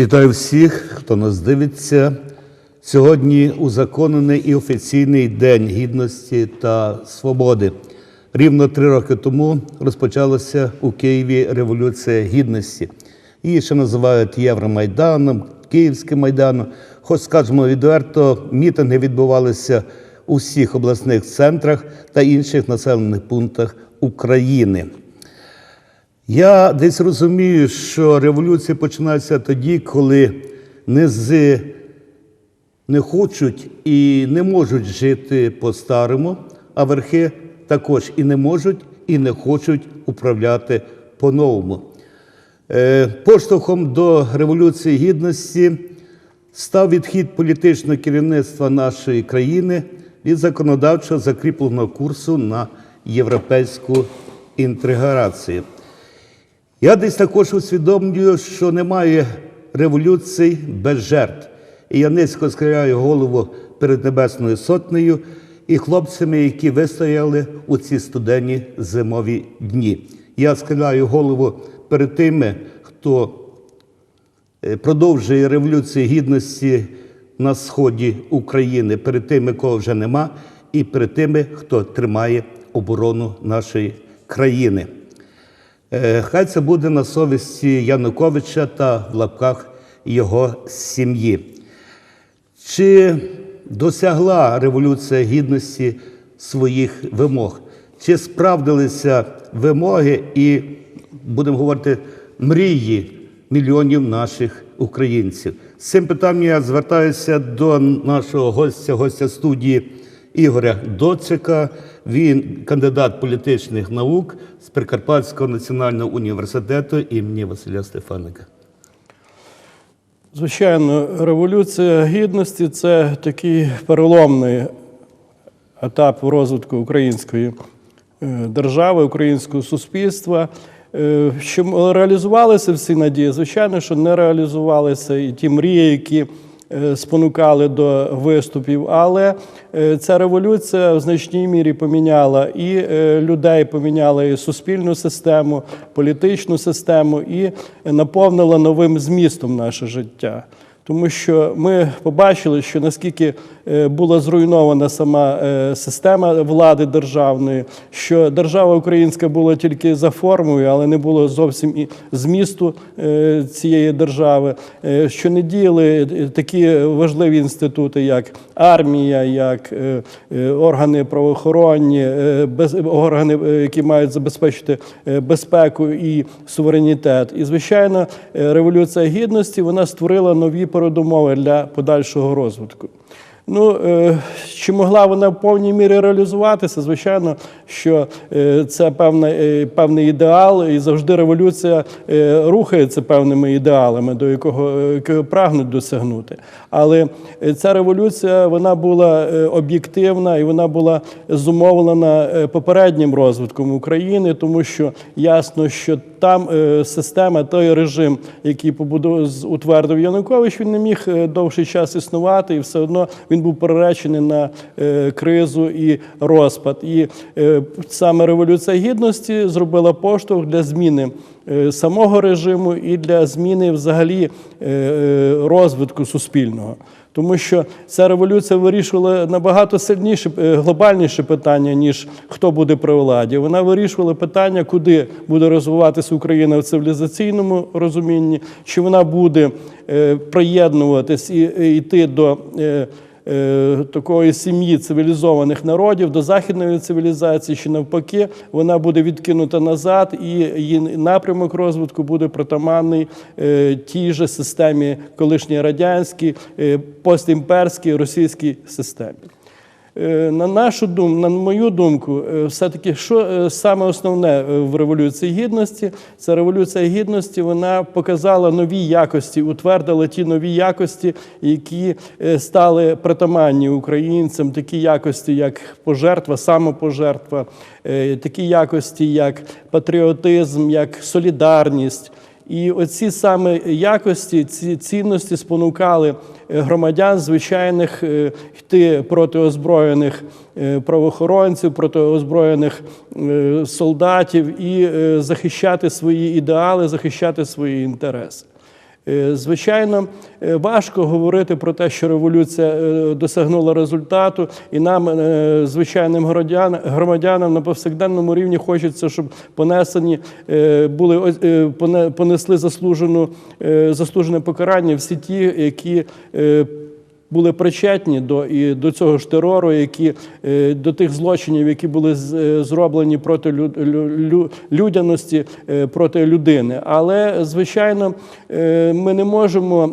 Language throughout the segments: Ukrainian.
Вітаю всіх, хто нас дивиться. Сьогодні узаконений і офіційний День Гідності та Свободи. Рівно три роки тому розпочалася у Києві Революція Гідності. Її ще називають Євромайданом, Київським майданом. Хоч скажемо відверто, мітинги відбувалися у всіх обласних центрах та інших населених пунктах України. Я десь розумію, що революція починається тоді, коли низи не хочуть і не можуть жити по-старому, а верхи також і не можуть, і не хочуть управляти по-новому. Е, Поштовхом до Революції Гідності став відхід політичного керівництва нашої країни від законодавчого закріпленого курсу на європейську інтеграцію. Я десь також усвідомлюю, що немає революцій без жертв. І я низько схиляю голову перед Небесною Сотнею і хлопцями, які вистояли у ці студенні зимові дні. Я схиляю голову перед тими, хто е, продовжує революцію гідності на сході України, перед тими, кого вже нема, і перед тими, хто тримає оборону нашої країни. Е, Хай це буде на совісті Януковича та в лапках його сім'ї. Чи досягла Революція Гідності своїх вимог? Чи справдилися вимоги і, будемо говорити, мрії мільйонів наших українців? З цим питанням я звертаюся до нашого гостя, гостя студії Ігоря Доцика. Він кандидат політичних наук з Прикарпатського національного університету імені Василя Стефаника. Звичайно, революція гідності це такий переломний етап розвитку української е, держави, українського суспільства. Е, Що реалізувалися всі надії? Звичайно, що не реалізувалися і ті мрії, які спонукали до виступів. Але е, ця революція в значній мірі поміняла і е, людей, поміняла і суспільну систему, політичну систему, і наповнила новим змістом наше життя. Тому що ми побачили, що наскільки е, була зруйнована сама е, система влади державної, що держава українська була тільки за формою, але не було зовсім і змісту е, цієї держави, що не діяли такі важливі інститути, як армія, як органи правоохоронні, органи, які мають забезпечити безпеку і суверенітет. І звичайно, революція гідності вона створила нові передумови для подальшого розвитку. Ну, е, чи могла вона в повній мірі реалізуватися? Звичайно, що е, це певна, е, певний ідеал, і завжди революція рухається певними ідеалами, до якого, прагнуть досягнути. Але ця революція вона була об'єктивна і вона була зумовлена попереднім розвитком України, тому що ясно, що там е, система, той режим, який побудував утвердив Янукович, він не міг е, довший час існувати, і все одно він був переречений на е, кризу і розпад. І саме революція гідності зробила поштовх для зміни самого режиму і для зміни взагалі розвитку суспільного. Тому що ця революція вирішувала набагато сильніше, е, глобальніше питання, ніж хто буде при владі. Вона вирішувала питання, куди буде розвиватися Україна в цивілізаційному розумінні, чи вона буде е, приєднуватись і і йти до. Е, Такої сім'ї цивілізованих народів до західної цивілізації, чи навпаки, вона буде відкинута назад, і її напрямок розвитку буде притаманний е, тій же системі колишній радянській, е, постімперській російській системі. Е, На нашу думку, на мою думку, е, все-таки що е, саме основне в революції гідності? Це революція гідності. Вона показала нові якості, утвердила ті нові якості, які стали притаманні українцям, такі якості, як пожертва, самопожертва, такі якості, як патріотизм, як солідарність. І оці саме якості, ці цінності спонукали е, громадян звичайних е, йти проти озброєних е, правоохоронців, проти озброєних солдатів і захищати свої ідеали, захищати свої інтереси. Е, Звичайно, е, важко говорити про те, що революція е, досягнула результату, і нам, звичайним громадян- громадянам, на повсякденному рівні хочеться, щоб понесені були понесли заслужену, заслужене покарання всі ті, які були причетні до і до цього ж терору, які е, до тих злочинів, які були е, зроблені проти лю- лю- лю- людяності, е, проти людини. Але звичайно, ми не можемо,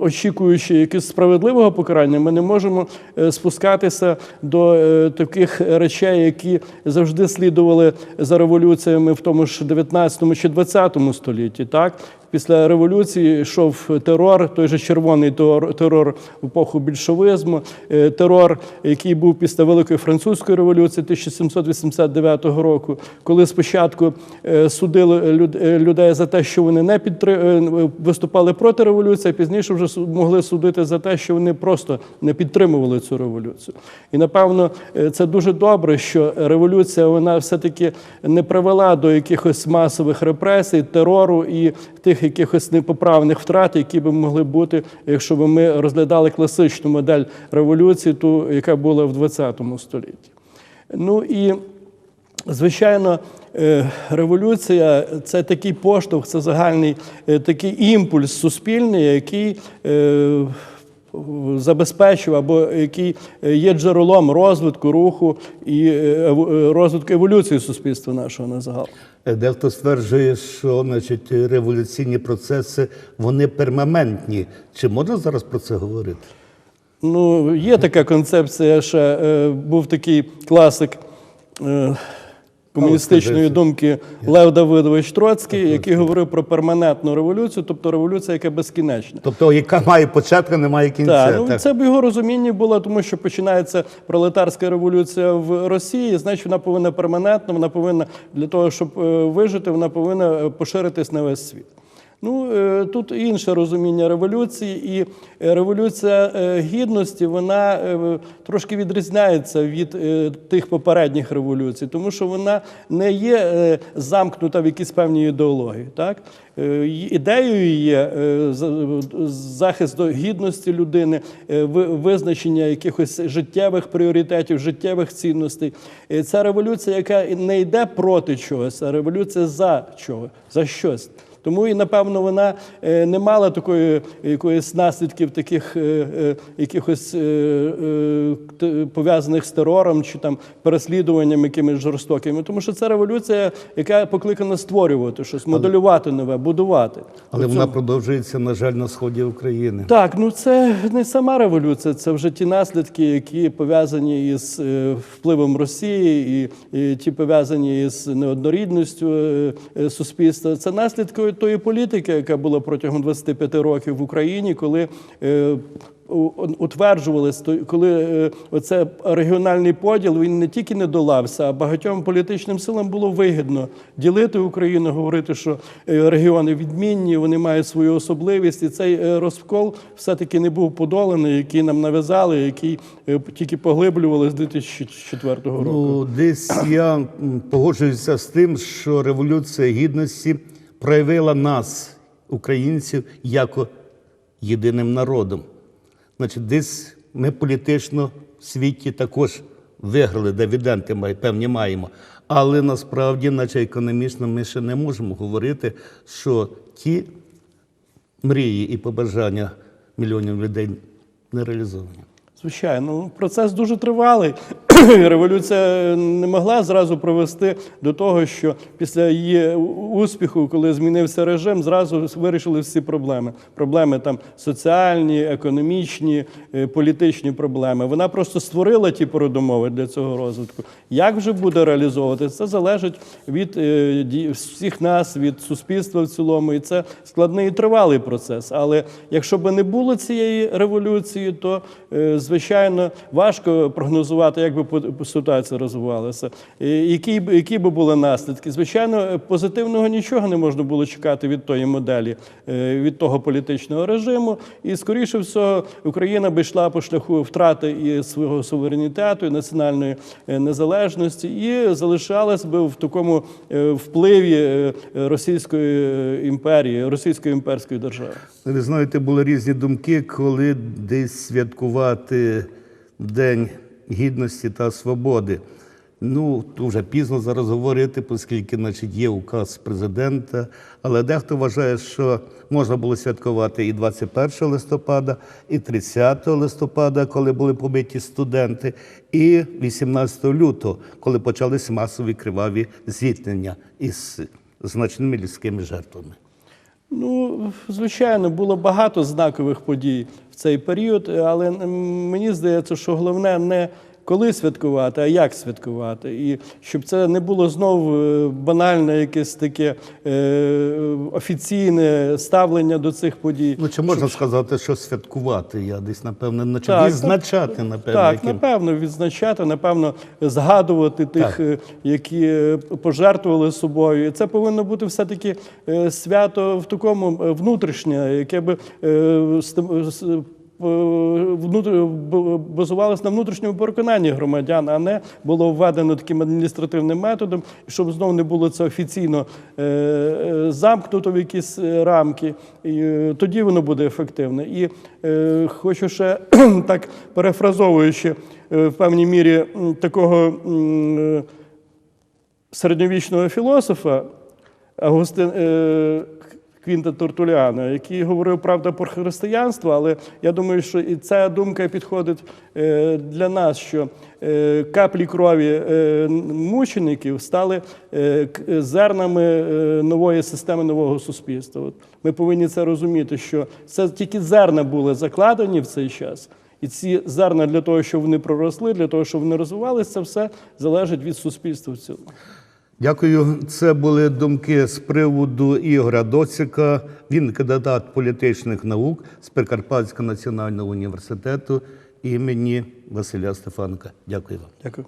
очікуючи якогось справедливого покарання, ми не можемо спускатися до таких речей, які завжди слідували за революціями в тому ж 19 чи 20 столітті. Так Після революції йшов терор, той же червоний терор, терор в епоху більшовизму, е, терор, який був після Великої французької революції 1789 року, коли спочатку е, судили е, людей за те, що вони не підтри... виступали проти революції, а пізніше вже могли судити за те, що вони просто не підтримували цю революцію. І напевно це дуже добре, що революція вона все-таки не привела до якихось масових репресій, терору і тих якихось непоправних втрат, які би могли бути, якщо б ми розглядали класичну модель революції, ту, яка була в ХХ столітті. Ну і Звичайно, е, революція це такий поштовх, це загальний е, такий імпульс суспільний, який е, забезпечив або який є джерелом розвитку руху і розвитку еволюції суспільства нашого на загал. Е, Дехто стверджує, що значить, революційні процеси вони перманентні. Чи можна зараз про це говорити? Ну, є така концепція, ще е, був такий класик е, комуністичної думки Лев Давидович Троцький, який говорив про перманентну революцію, тобто революція, яка безкінечна. Тобто, яка має початку, не має кінця. Так, ну, це б його розуміння було, тому що починається пролетарська революція в Росії, значить вона повинна перманентно, вона повинна для того, щоб е, вижити, вона повинна е, поширитись на весь світ. Ну, е, тут інше розуміння революції, і е, революція е, гідності вона трошки відрізняється від тих попередніх революцій, тому що вона не є замкнута в якісь певні ідеології. Так? Ідеєю є за- захист до гідності людини, визначення якихось життєвих пріоритетів, життєвих цінностей. Це революція, яка не йде проти чогось, а революція за чого, за щось. Тому і напевно вона е, не мала такої якоїсь наслідків, таких е, е, якихось пов'язаних з терором чи там переслідуванням якимись жорстокими. Тому що це революція, яка покликана створювати щось, моделювати нове, будувати. Але вона продовжується, на жаль, на сході України. так, ну це не сама революція, це вже ті наслідки, які пов'язані із впливом Росії, і, і ті пов'язані із неоднорідністю суспільства. Це наслідки тої політики, яка була протягом 25 років в Україні, коли. е, у- коли е, оце регіональний поділ він не тільки не долався, а багатьом політичним силам було вигідно ділити Україну, говорити, що е, регіони відмінні, вони мають свою особливість, і цей розкол все-таки не був подоланий, який нам нав'язали, який тільки поглиблювали з 2004 року. Ну, десь я погоджуюся з тим, що революція гідності проявила нас, українців, як єдиним народом. Значить, десь ми політично в світі також виграли, дивіденти май- певні маємо. Але насправді, наче економічно, ми ще не можемо говорити, що ті мрії і побажання мільйонів людей не реалізовані. Звичайно, ну, процес дуже тривалий. Революція не могла зразу привести до того, що після її успіху, коли змінився режим, зразу вирішили всі проблеми. Проблеми там соціальні, економічні, е, політичні проблеми. Вона просто створила ті передумови для цього розвитку. Як вже буде реалізовувати, це залежить від е, всіх нас, від суспільства в цілому. І це складний і тривалий процес. Але якщо б не було цієї революції, то е, звичайно. важко прогнозувати, як би ситуація розвивалася, які, які би були наслідки. Звичайно, позитивного нічого не можна було чекати від тої моделі, е, від того політичного режиму. І, скоріше всього, Україна би йшла по шляху втрати і свого суверенітету, і національної е, незалежності, і залишалась би в такому е, впливі Російської імперії, Російської імперської держави. Ви знаєте, були різні думки, коли десь святкувати День Гідності та Свободи. Ну, то вже пізно зараз говорити, оскільки значить, є указ президента. Але дехто вважає, що можна було святкувати і 21 листопада, і 30 листопада, коли були побиті студенти, і 18 лютого, коли почалися масові криваві зіткнення із значними людськими жертвами. Ну, звичайно, було багато знакових подій в цей період, але мені здається, що головне не коли святкувати, а як святкувати. І щоб це не було знову е, банальне, якесь таке е, офіційне ставлення до цих подій. Ну, чи можна сказати, що святкувати? Я десь, напевне, наче Так, відзначати, напевне, Так, яким. напевно, відзначати, напевно, згадувати тих, Так. е, які е, пожертвували собою. І це повинно бути все-таки свято в такому внутрішнє, яке би е, е, базувалось на внутрішньому переконанні громадян, а не було введено таким адміністративним методом, щоб знову не було це офіційно е, е, замкнуто в якісь рамки. І тоді воно буде ефективне. І хочу ще так перефразовуючи в певній мірі такого середньовічного філософа Агустин е, Квінта Тортуліана, який говорив правда про християнство, але я думаю, що і ця думка підходить е, для нас, що е, каплі крові е, мучеників стали зернами нової системи нового суспільства. От ми повинні це розуміти, що це тільки зерна були закладені в цей час. І ці зерна для того, щоб вони проросли, для того, щоб вони розвивалися, це все залежить від суспільства в цілому. Дякую. Це були думки з приводу Ігоря Доцика. Він кандидат політичних наук з Прикарпатського національного університету імені Василя Стефанка. Дякую вам. Дякую.